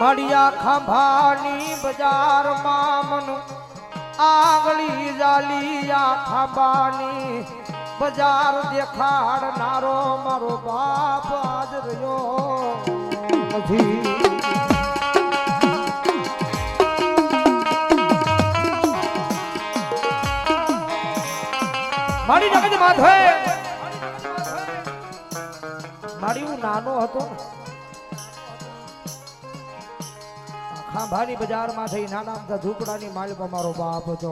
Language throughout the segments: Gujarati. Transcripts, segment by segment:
મળ્યા ખાંભાની બજારમાં મન આંગળી જાલિયા ખાંભાની બજાર દેખાડનારો મારો બાપ આજ રહ્યો નથી. મારી જગત માથે મારી હું નાનો હતો. ખાંભાની બજારમાં થઈ નાના મોટા ઝૂંપડાની માલિક, મારો બાપ હતો.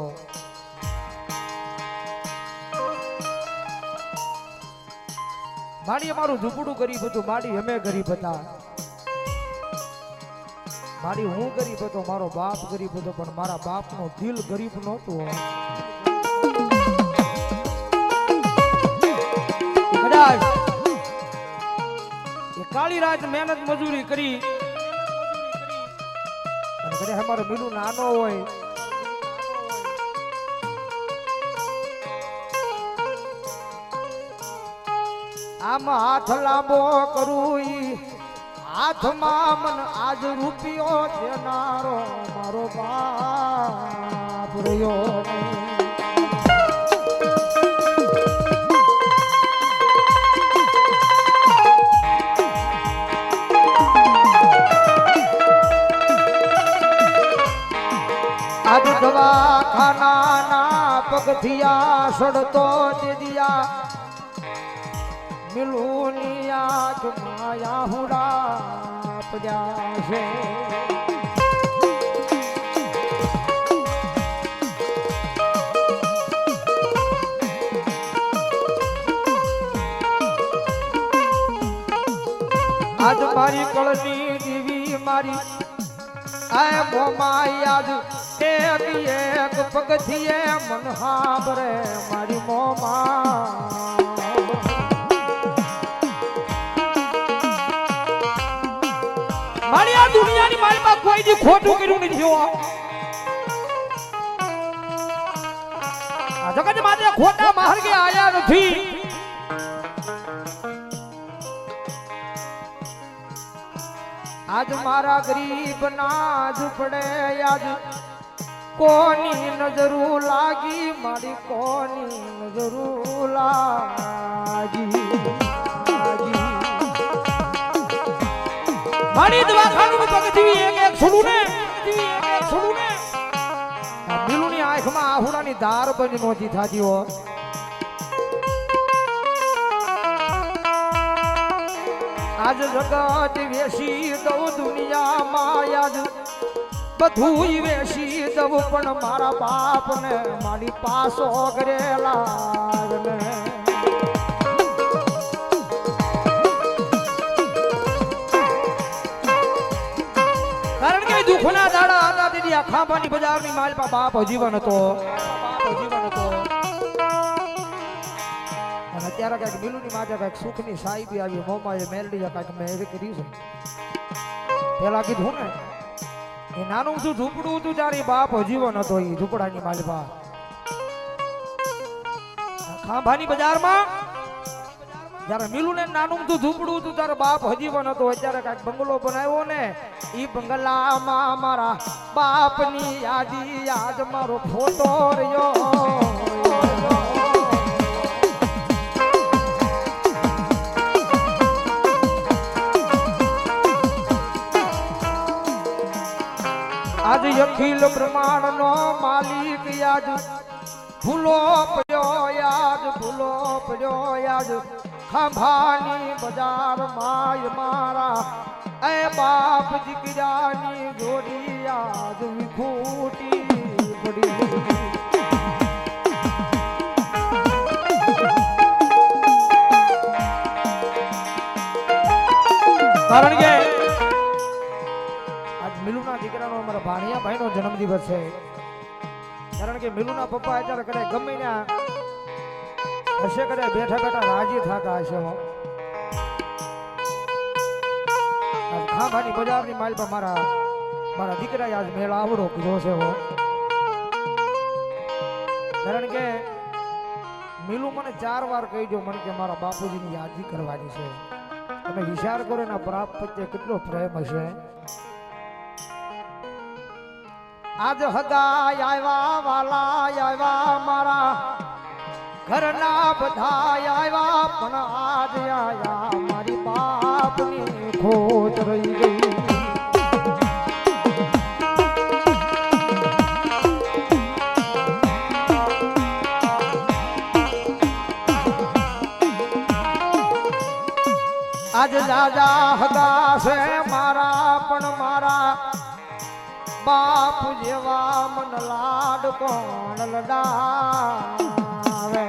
માડી અમારું ઝૂંપડું ગરીબ હતું, માડી અમે ગરીબ હતા. મારી હું ગરીબ હતો, મારો બાપ ગરીબ હતો, પણ મારા બાપનો દિલ ગરીબ નહોતું. કદાચ એ કાળી રાત મહેનત મજૂરી કરી અને અમારો મીનુ નાનો હોય. આમ હાથ લાંબો કરું હાથમાં મન આજ રૂપિયો દેનારો મારો બાપ રહ્યો નહીં. આજ દવાખાનાના પગથિયા સડતો દિયા મિલુનિયા ચુમાયા હુડા પડ્યા છે આજ મારી કળની દીવી મારી આ મોમાં યાદ એક એક એ મન હાબરે મારી મોમાં. મારી આ દુનિયાની મારી માં કોઈ ખોટું કર્યું નથી જગત માટે ખોટા માર્ગે આયા નથી. આજ મારા ગરીબ ના ઝૂપડે આજ કોની નજરું લાગી? મારી કોની નજરું લાગી. મારી દવાખાનું પગથિયું એક એક છોડું ને છોડું ને બિલુની આંખમાં આહુડાની ધાર બંધ નહોતી થતી હો આજ જગત વેસી દઉં દુનિયામાં આજ બધું વેસી દઉં, પણ મારા બાપને મારી પાસો કરેલા કારણ કે દુઃખના દાડા હતા, દીદી આ ખાંભાની બજારની માલપા બાપ જીવન હતો. બાપ જીવન હતો. અને અત્યારે કંઈક મિલુની માથે કંઈક સુખની સાહેબી આવી, મોમાં મેલડી કંઈક મેં કરી છે. પેલા કીધું ને એ નાનું શું ઝૂંપડું હતું ત્યારે બાપ જીવન હતો એ ઝૂંપડાની માલપા ખાંભાની બજારમાં જ્યારે મિલુને નાનું તું ઝૂંપડું તું ત્યારે બાપ હજીવન હતો અત્યારે કાંઈક બંગલો બનાવ્યો ને એ બંગલામાં મારા બાપની યાદી, આજ મારો ફોટો રહ્યો. આજ અખિલ બ્રહ્માંડનો માલિક યાદ. ભૂલો પડ્યો યાદ, ભૂલો પડ્યો યાદ. ખાંભાની બજાર માય મારા. એ બાપ દીકરાની ગોરી યાદ વિખૂટી પડી. કારણ કે ભાઈ ભાણિયા ભાઈનો જન્મદિવસ છે. કારણ કે મિલુના પપ્પા અત્યારે કદાચ ગમે ત્યાં હશે, કદાચ બેઠા બેઠા રાજી થતા હશે ખાંભાની બજારની માલ પર મારા મારા દીકરાએ આજ મેળ આવડો કીધો છે હો. કારણ કે મિલુ મને ચાર વાર કહી દો મને કે મારા બાપુજીની યાદી કરવાની છે. તમે વિચાર કરો એના પ્રાપ્ત પ્રત્યે કેટલો પ્રેમ હશે. આજ હદાય આવ્યા વાલા આવ્યા મારા. ઘરના બધા આવ્યા, પણ આજ આવ્યા મારી બાપની ખોટ રહી ગઈ. આજ દાદા હદા છે મારા, પણ મારા બાપ જેવા મન લાડ કોણ લડાવે?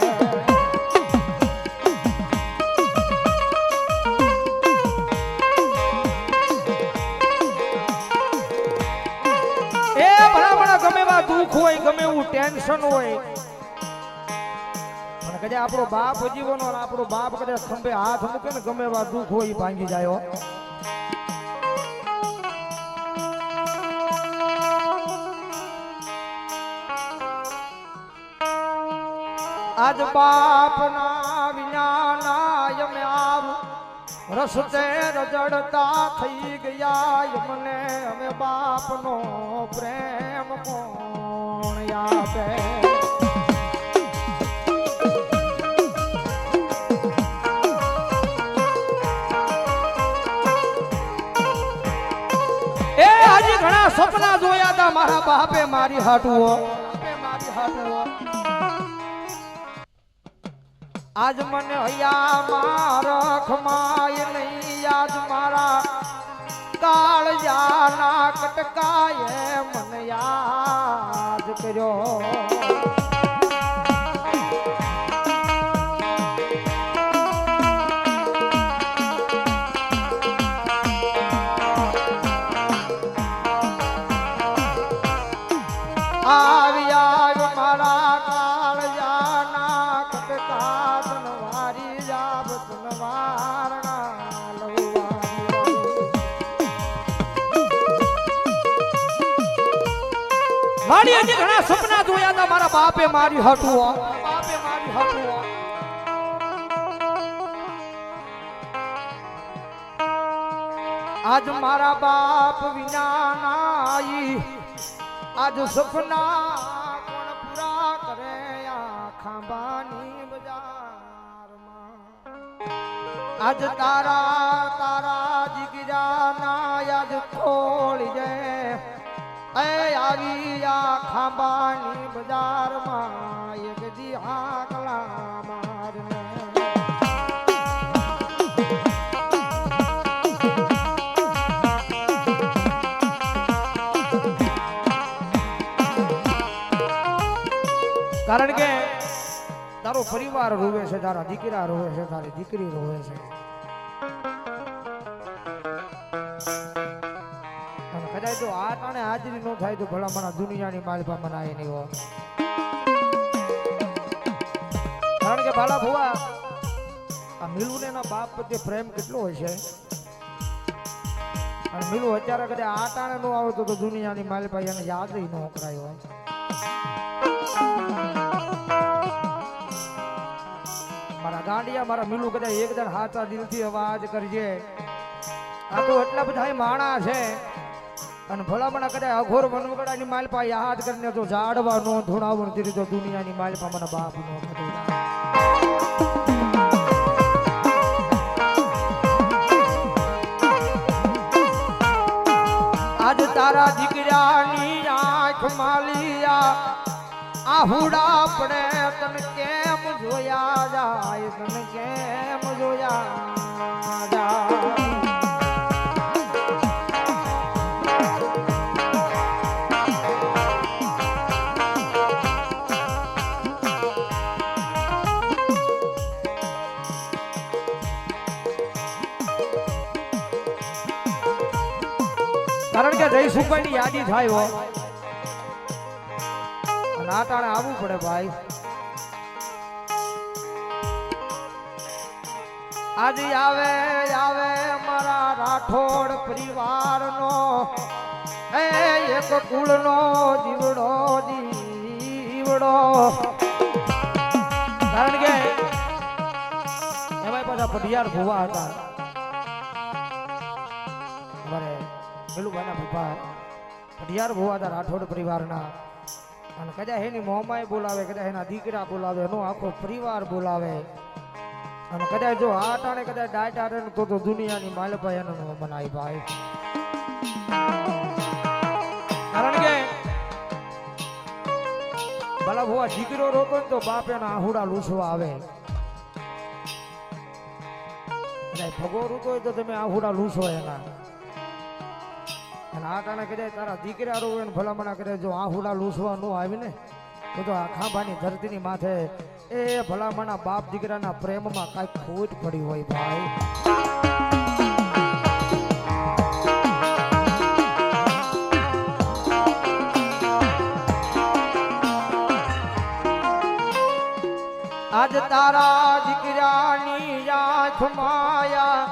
એ ભલા ગમે એવા દુઃખ હોય, ગમે એવું ટેન્શન હોય. અને કદાચ આપણો બાપ જીવનો આપણો બાપ કદાચ ખંભે હાથ મૂકે ને ગમે એવા દુઃખ હોય ભાંગી જાય આજ બાપના વિનાના યમે આવું. રસ્તે રજડતા થઈ ગયા યમને અમે બાપનો પ્રેમ કોણ આપે? ઘણા સપના જોયા હતા મારા બાપે મારી હાટુઓ મારી હાટુઓ. આજ મને હૈયા મારખ માય નહીં આજ મારા કાળ જાના કટકાએ મને યાદ કર્યો. મારી હજી ઘણા સપના જોયા હતા, મારા બાપે મારી હટુઓ બાપે મારી હટુઓ આજ મારા બાપ વિના નાઈ, આજ સપના કોણ પૂરા કરે આ ખાંબાની બજારમાં. આજ તારા તારા જીગરા ના આજ ખોળી જાય આવી ખાંબાની બજારમાં એક જી આકલા મારને. કારણ કે તારો પરિવાર રોવે છે, તારા દીકરા રોવે છે, તારી દીકરી રોવે છે. હાજરી ન થાય તો ભલા મારા દુનિયાની માલપા મનાય નહીં હો. કારણ કે ભાલા ભુવા, આ મિલુને એના બાપ પ્રત્યે પ્રેમ કેટલો હોય છે? અને મિલુ અત્યારે કદાચ આ ટાણે નો આવતો તો દુનિયાની માલપા એને યાદ ન કરાય હોય. મારા ગાંડિયા, મારા મિલુ કદાચ એકદમ હાચા દિલથી અવાજ કરજે. આ તો એટલા બધા માણા છે. અને ભલામણા કરે, અઘોર મનવગડાની માલપા યાદ કરીને તો જાડવા નો ધોણાવણ કરી તો દુનિયાની માલપા મને બાપ નો આજ તારા દીકરાની આંખ માલિયા, આહુડા પડે, તને કેમ જોયા જાય, તને કેમ જોયા જાય? જય સુકાની યાદી થાય હો. અને ટાણે આવવું પડે ભાઈ. આજે આવે આવે મારા રાઠોડ પરિવારનો. એ એક કુળનો જીવડો જીવડો. કારણ કે એમાં પાછા પઢિયાર ભુવા હતા. અમારે બાના ભૂપા અઢિયાર ભુવાદાર રાઠોડ પરિવારના. અને કદાચ એની મોમાએ બોલાવે, કદાચ એના દીકરા બોલાવે, એનો આખો પરિવાર બોલાવે. અને કદાચ જો આ ટાણે કદાચ ડાયટ આરે તો તો દુનિયાની માલભાઈ એનો મનાય ભાઈ. કારણ કે ભલા ભુવા દીકરો રોકો ને તો બાપ એના આહુડા લૂછવા આવે. ભગો રૂતો હોય તો તમે આહુડા લૂછો એના. અને આ કારણે કદાચ તારા દીકરા રોવે ને ભલામણા કરે, જો આહુડા લૂસવા ન આવી ને, તો તો આ ખાંભાની ધરતીની માથે એ ભલામણા બાપ દીકરાના પ્રેમમાં કાંઈક ખોટ પડી હોય ભાઈ. આજ તારા દીકરાની યાદ માયા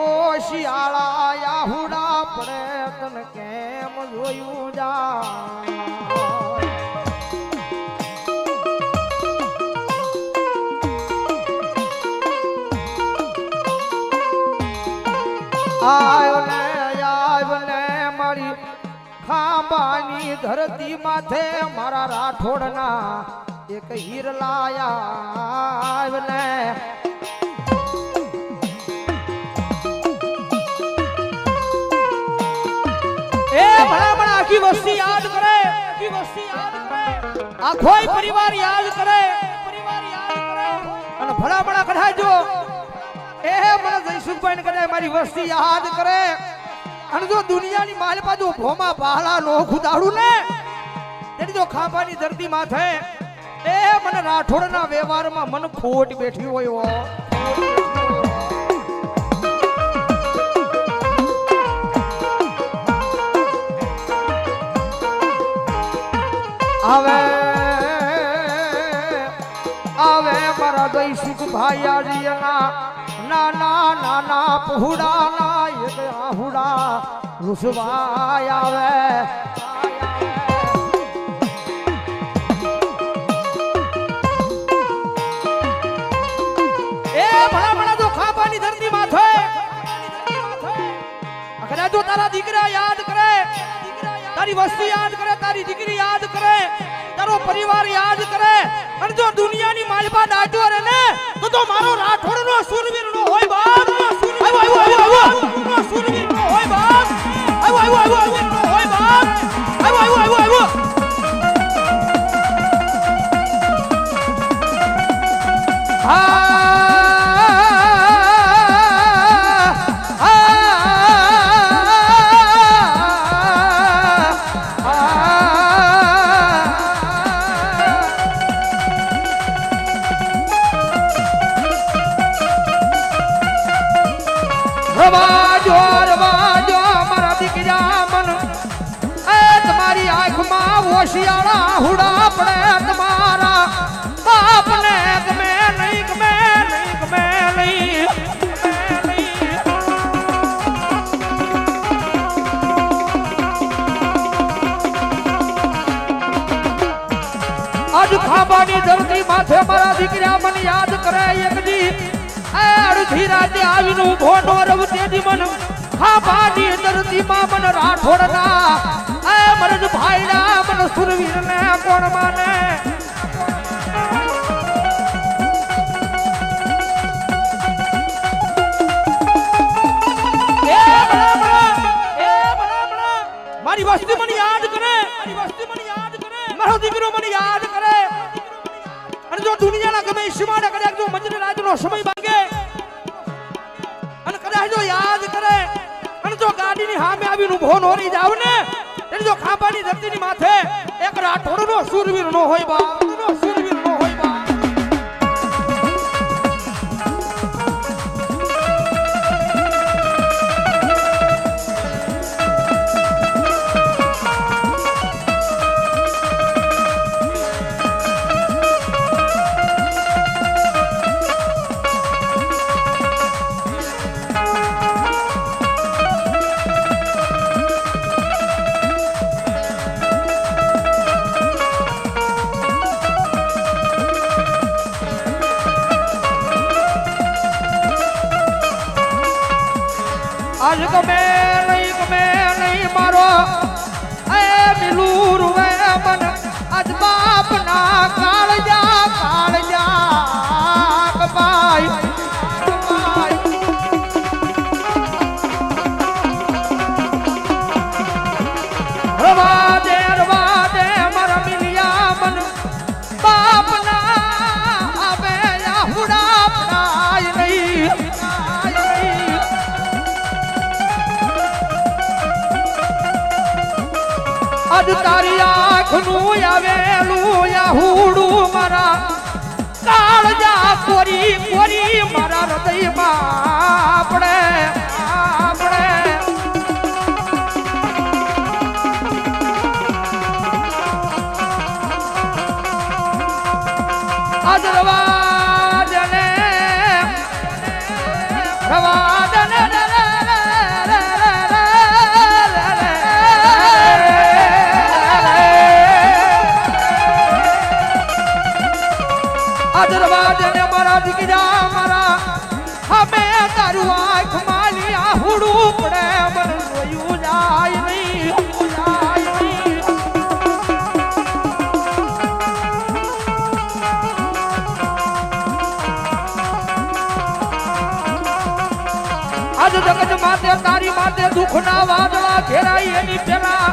ઓ શિયાળા યાહુડા પડે. તને કેમ જોયું જા? આયો ને આયો ને મારી ખાંબાની ધરતી માથે મારા રાઠોડના એક હીર લાયા. આખી વસ્તી યાદ કરે. આખી વસ્તી યાદ કરે આખોય પરિવાર યાદ કરે. પરિવાર યાદ કરે અને ભલા ભલા કઢાજો એ મને જયસુખભાઈ ને કઢાય, મારી વસ્તી યાદ કરે. અને જો દુનિયાની માલ બાજુ ભોમા બહાલા નો ખુદાડું ને, તેની જો ખાંભાની ધરતી માથે, એ મને રાઠોડના વ્યવહારમાં મન ખોટ બેઠી હોય આવે આવે મારા દઈશુક ભાઈયાજીના નાના નાના પહુડાના એક આહુડા રૂસવાય આવે. તારા દીકરા યાદ કરે તારી વસ્તી યાદ કરે, તારી દીકરી યાદ કરે, તારો પરિવાર યાદ કરે. અને જો દુનિયાની માલપા દાટો રે ને, તો તો મારો રાઠોડ નો સુરવીર નો હોય બાપ. નો સુરવીર નો હોય બાપ. આવ્યો આવ્યો આવ્યો ઓશિયાળા હુડા પડે તમારા બાપને ગમે નહીં ગમે નહીં ગમે નહીં. આજ ખાબાની ધરતી માથે મારા દીકરા મને યાદ કરે એકજી અડધી રાતે આવીને ઊભો નો રવતેજી મન ખાંભાની ધરતીમાં મન રાઠોડના એ મરજ ભાઈડા મન? સુરવીરને કોણ માને. મારી વસ્તી મને યાદ કરે. મારી વસ્તી મને યાદ કરે. મારો દીકરો મને યાદ કરે. અને જો દુનિયાના ગમે શિમાડા કદાચ જો મંજરી રાજનો સમય માંગે અને કદાચ જો યાદ કરે, અને જો ગાડીની સામે આવીને ઊભો નો રહી જાવ ને જો ખાંભાની ધરતીની માથે એક રાઠોડનો સુરવીર નો હોય બા 他人都没 આવેલું આહુડું મારા કાળજા કોરી કોરી મારા હૃદયમાં આપણે આપણે દુઃખના વાદળા ઘેરાય એની પેલા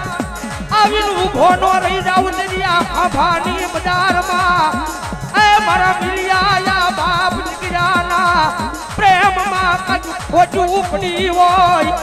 આવીને ઊભો નો રહી જાવ દરિયા આભાની બજારમાં. એ મારા મિલિયા બાપ દીકરાના પ્રેમમાં કજ ખોટું પડી હોય.